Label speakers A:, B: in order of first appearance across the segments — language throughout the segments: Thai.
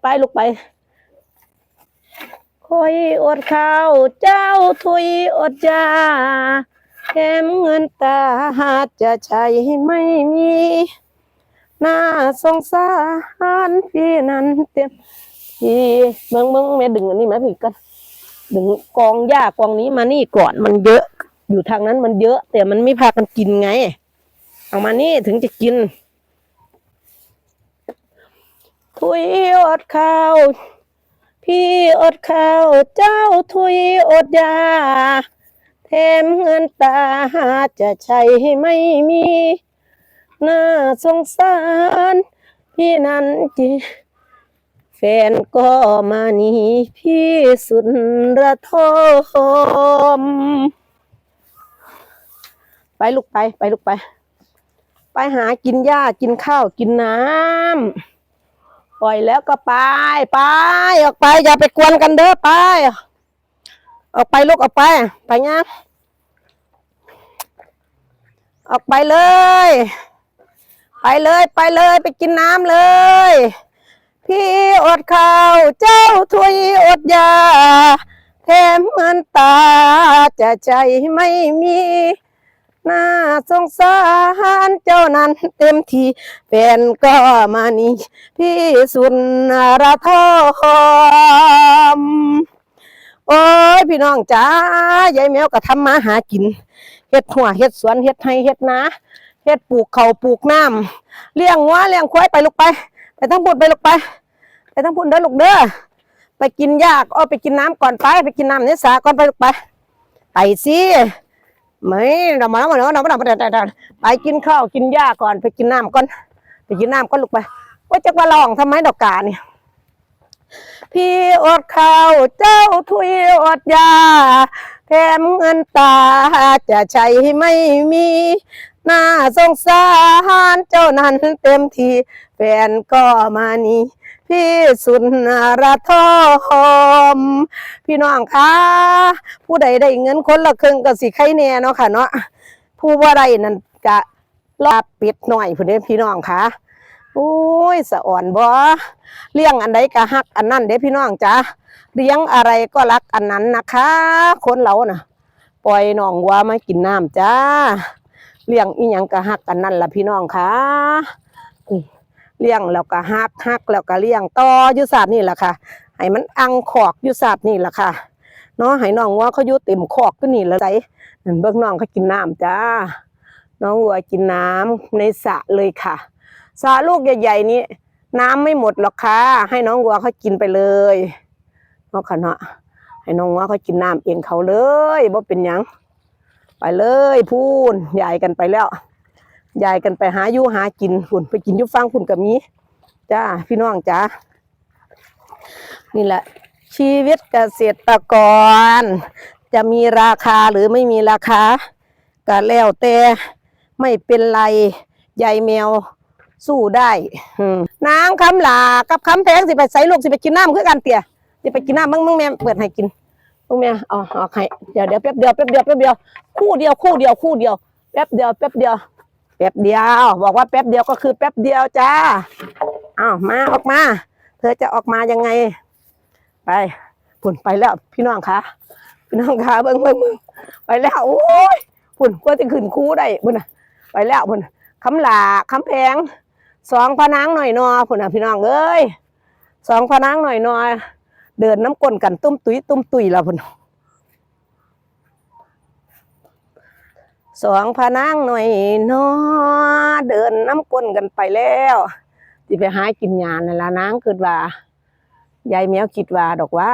A: ไปลูกไปคอยอดข้าวเจ้าทุยอดยาแถมเงินตาหาจะใช้ไม่มีน่าสงสารพี่นั้นเต็มที่เมืองเมืองแม่ดึงอันนี้มาพี่กันดึงกองหญ้ากองนี้มานี่ก่อนมันเยอะ อยู่ทางนั้นมันเยอะ แต่มันไม่พากันกินไง เอามานี่ถึงจะกิน ทุยอดข้าว พี่อดข้าวเจ้าทุยอดยาแถมเงินตาหาจะใช้ให้ไม่มีน่าสงสาร พี่นั้นจีแฟนก็มานี่พี่สุนระทม ไปลูกไปไปลูกไป ไปหากินหญ้ากินข้าวกินน้ำ ปล่อยแล้วก็ไปไปออกไป อย่าไปกวนกันเด้อไป ออกไปลูกออกไป ไปยังออกไปเลย ไปเลยไปเลยไปกินน้ำเลย พี่อดข้าวเจ้าทุยอดยาแถมเงินตาจะใจไม่มี น่าสงสารเจ้านั้นเต็มทีแฟนก็มานี่พี่สุนรทมโอ้ยพี่น้องจ้ายายแมวก็ทำมาหากินเฮ็ดหัวเฮ็ดสวนเฮ็ดไร่เฮ็ดนาเฮ็ดปลูกเขาปลูกน้ำเลี้ยงวัวเลี้ยงควายไปลูกไปไปทั้งพุ่นไปลูกไปไปทั้งพุ่นเด้อลูกเด้อไปกินหญ้าเอไปกินน้ำก่อนไป ไปกินน้ำในสระก่อนไปลูกไปไปสิ ไม่เรามาแล้วมาแล้วเรามาแล้วมาไปกินข้าวกินหญ้าก่อนไปกินน้ำก่อนไปกินน้ำก่อนลูกไปว่าจะมาลองทำไมดอกกาเนี่ยพี่อดข้าวเจ้าทุยอดยาแถมเงินตาจะใช้ไม่มี น่าสงสารเจ้านั้นเต็มทีแฟนก็มานี่พี่สุนรทอม พี่น้องคะผู้ใดได้เงินคนละครึ่งก็สิใครแน่เนาะค่ะเนาะผู้ว่าใดนั่นกะรอปิดหน่อยผู้นี้พี่น้องคะโอ้ยสะอ่อนบ่เลี้ยงอันใดก็ฮักอันนั้นเด้พี่น้องจ้าเลี้ยงอะไรก็รักอันนั้นนะคะ คนเราน่ะ ปล่อยน้องวัวมากินน้ำจ้า เลี้ยงอีหยังก็ฮักกันนั่นล่ะพี่น้องค่ะเลี้ยงแล้วก็ฮักฮักแล้วก็เลี้ยงต่ออยู่ศาสตร์นี่แหละค่ะให้มันอังขอกอยู่ศาสตร์นี่แหละค่ะเนาะให้น้องวัวเขาอยู่เต็มขอกก็นี่ละใจนั่นเบิ่งน้องเขากินน้ำจ้าน้องวัวกินน้ำในสระเลยค่ะสระลูกใหญ่ๆนี้น้ำไม่หมดหรอกค่ะ ให้น้องวัวเขากินไปเลยเนาะค่ะเนาะให้น้องวัวเขากินน้ำเองเขาเลยบ่เป็นยัง ไปเลยพูนยายกันไปแล้วยายกันไปหาอยู่หากินฝุ่นไปกินยุฟังฝุ่นกับมีจ้าพี่น้องจ้านี่แหละ ชีวิตเกษตรกร จะมีราคาหรือไม่มีราคาก็แล้วแต่ไม่เป็นไรยายแมวสู้ได้นางคำหลากับคำแพงสิไปใส่ลูกสิไปกินน้ำคือกันเตี่ยสิไปกินน้ำมึงมึงแม่เปิดให้กิน ลูกแม่เอาเอาให้เดี๋ยวเดี๋ยวแป๊บเดียวแป๊บเดียวแป๊บเดียวคู่เดียวคู่เดียวคู่เดียวแป๊บเดียวแป๊บเดียวแป๊บเดียว บอกว่าแป๊บเดียวก็คือแป๊บเดียวจ้าเอามาออกมา เธอจะออกมายังไง ไปพุ่นไปแล้วพี่น้องคะพี่น้องคะเบิ้งเบิ้งเบิ้งไปแล้วโอ้ยพุ่นกว่าจะขึ้นคู่ได้พุ่นนะไปแล้วพุ่นคำหลาคำแพงสองพนางหน่อยนอพุ่นน่ะพี่น้องเอ้ยสองพนางหน่อยนอ เดินน้ำก้นกันตุ้มตุยตุ้มตุยแล้วพุ่นสองพนางหน่อยนาะเดินน้ำก้นกันไปแล้วที่ไปหากินยานั่นละนางคิดว่ายายแมวคิดว่าดอกว่า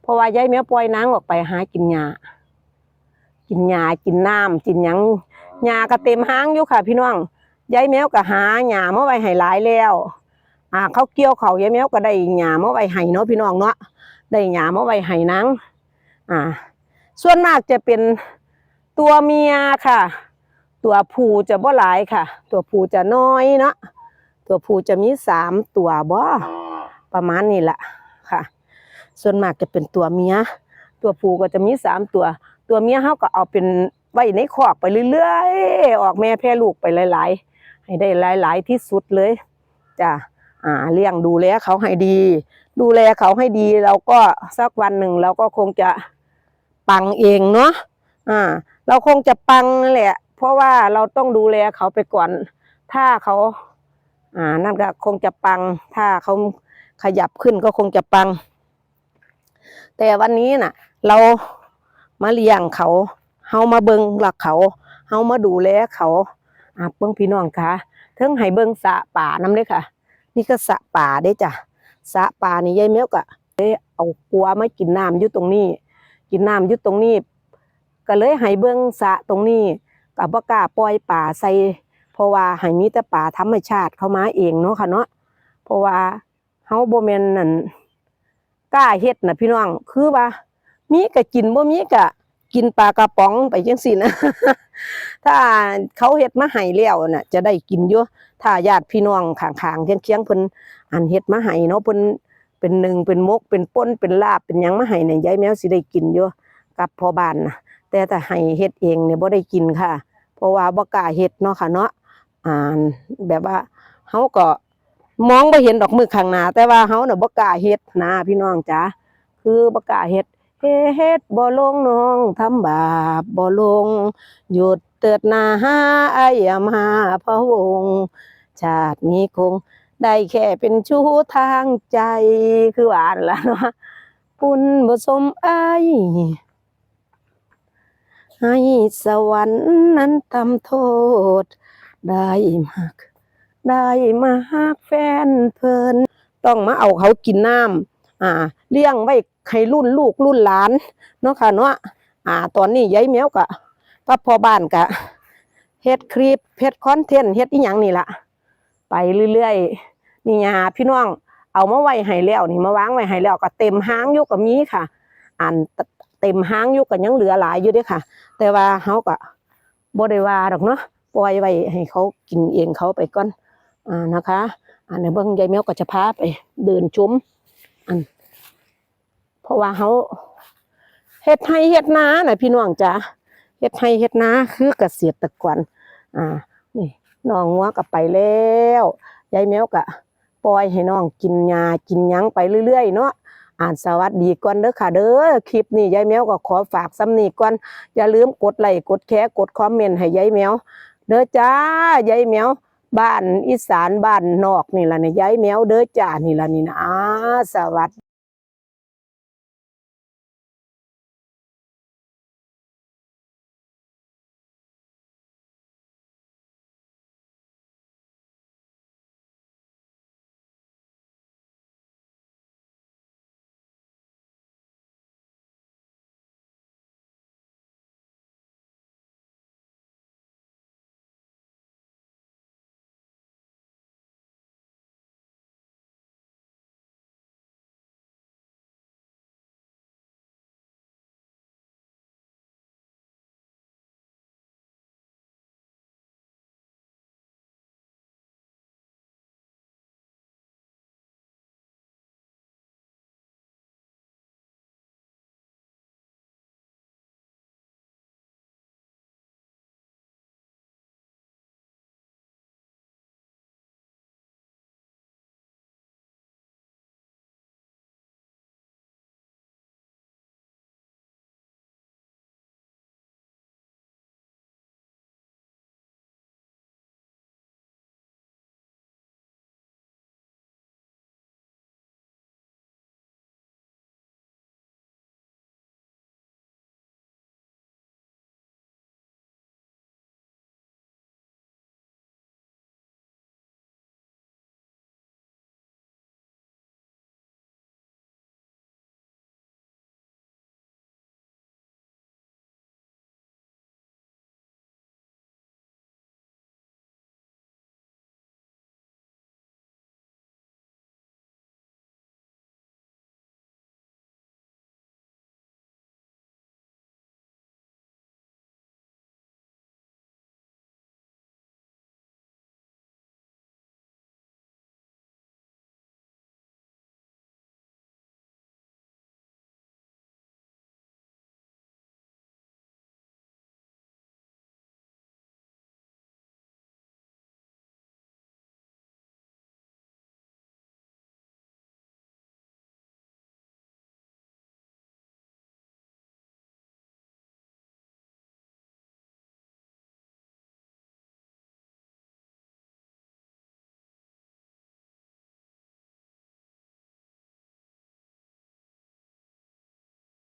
A: เพราะว่ายายแมวปล่อยนางออกไปหากินยากินยากินน้ำกินยังยาก็เต็มห้างอยู่ค่ะ พี่น้องยายแมวก็หาหญ้ามาไว้ให้หลายแล้ว่าเขาเกี่ยวเขายายแมวก็ได้หญ้ามาไว้ให้เนาะพี่น้องเนาะได้หญ้ามาไว้ให้นางอ่า ส่วนมากจะเป็นตัวเมียค่ะ ตัวผู้จะบ่หลายค่ะ ตัวผู้จะน้อยเนาะตัวผู้จะมีสามตัวบ่ประมาณนี้แหละค่ะ ส่วนมากจะเป็นตัวเมียตัวผู้ก็จะมีสามตัว ตัวเมียเขาก็เอาเป็นไว้ในคอกไปเรื่อยๆออกแม่แพร่ลูกไปหลาย ๆ ให้ได้หลาย ๆ ที่สุดเลยจ้ะ อ่าเลี้ยงดูแลเขาให้ดี ดูแลเขาให้ดีเราก็สักวันหนึ่งเราก็คงจะปังเองเนาะอ่า เราคงจะปังนั่นแหละ เพราะว่าเราต้องดูแลเขาไปก่อน ถ้าเขา อ่านั่นก็คงจะปัง ถ้าเขาขยับขึ้นก็คงจะปัง แต่วันนี้น่ะ เรามาเลี้ยงเขาเฮามาเบิงหลักเขาเฮามาดูแลเขาอ่าเบิ่งพี่น้องคะเทิงให้เบิงสะป่าน้ำเลยค่ะ นี่ก็สะป่าเด้จ้ะสะป่านี่ยายแมวก็เลยเอากัวมากินน้ำอยู่ตรงนี้ กินน้ำอยู่ตรงนี้ ก็เลยให้เบิ่งสะตรงนี้ก็บ่กล้าปล่อยป่าใส่เพราะว่าให้มีแต่ป่าธรรมชาติเข้ามาเองเนาะค่ะเนาะเพราะว่าเฮาบ่แม่นนั่นกล้าเฮ็ดน่ะพี่น้องคือว่ามีก็กินบ่มีก็ กินปลากระป๋องไปจังซี่นะถ้าเขาเฮ็ดมาให้แล้วน่ะ จะได้กินอยู่ถ้าญาติพี่น้องข้างๆเคียงๆเพิ่นอันเฮ็ดมาให้เนาะเพิ่นเป็นหนึ่งเป็นมก เป็นป่นเป็นลาบเป็นยังมาให้เนี่ยยายแมวสิได้กินอยู่กับพอบ้านนะแต่ถ้าให้เฮ็ดเองเนี่ยบ่ได้กินค่ะ เพราะว่าบ่กล้าเฮ็ดเนาะค่ะเนาะอ่าแบบว่าเฮาก็มองบ่เห็นดอกมือข้างหน้าแต่ว่าเฮาน่ะบ่กล้าเฮ็ดนะพี่น้องจ๋าคือบ่กล้าเฮ็ด เฮ็ดบ่ลงน้องทำบาปบ่ลง หยุดเติดหน้าหาอายมาพะวงชาตินี้คง ได้แค่เป็นชู้ทางใจคือว่านั่นล่ะเนาะปุญบ่สมอายให้สวรรค์นั้นทำโทษ ได้มาก ได้มาหักแฟนเพิ่นต้องมาเอาเขากินน้ำอ่า เลี้ยงไว้ให้รุ่นลูกรุ่นหลานเนาะค่ะเนาะอ่า ตอนนี้ยายแมวกะกับพ่อบ้านกะเฮ็ดคลิปเฮ็ดคอนเทนต์เฮ็ดอีหยังนี่ล่ะ ไปเรื่อยๆนี่ยาพี่น้อง เอามาไว้ให้แล้วนี่มาวางไว้ให้แล้วก็เต็มห้างอยู่ก็มีค่ะอ่านเต็มห้างอยู่ก็ยังเหลือหลายอยู่ด้อค่ะ แต่ว่าเฮาก็บ่ได้ว่าดอกเนาะปล่อยไว้ให้เขากินเองเขาไปก่อนอ่านะคะอ่าในเบิ่งยายแมวก็จะพาไปเดินชมอัน เพราะว่าเขาเฮ็ดไร่เฮ็ดนาน่ะพี่น้องจ๋าเฮ็ดไร่เฮ็ดนาคือเกษตรกรอ่านี่น้องงัวก็ไปแล้วยายแมวก็ปล่อยให้น้องกินหญ้ากินยังไปเรื่อยๆเนาะอ่านสวัสดีก่อนเด้อค่ะเด้อคลิปนี้ยายแมวก็ขอฝากซ้ำนี้ก่อนอย่าลืมกดไลค์กดแชร์กดคอมเมนต์ให้ยายแมวเด้อจ้ายายแมวบ้านอีสานบ้านนอกนี่ล่ะนี่ยายแมวเด้อจ้านี่ล่ะนี่นะสวัสดี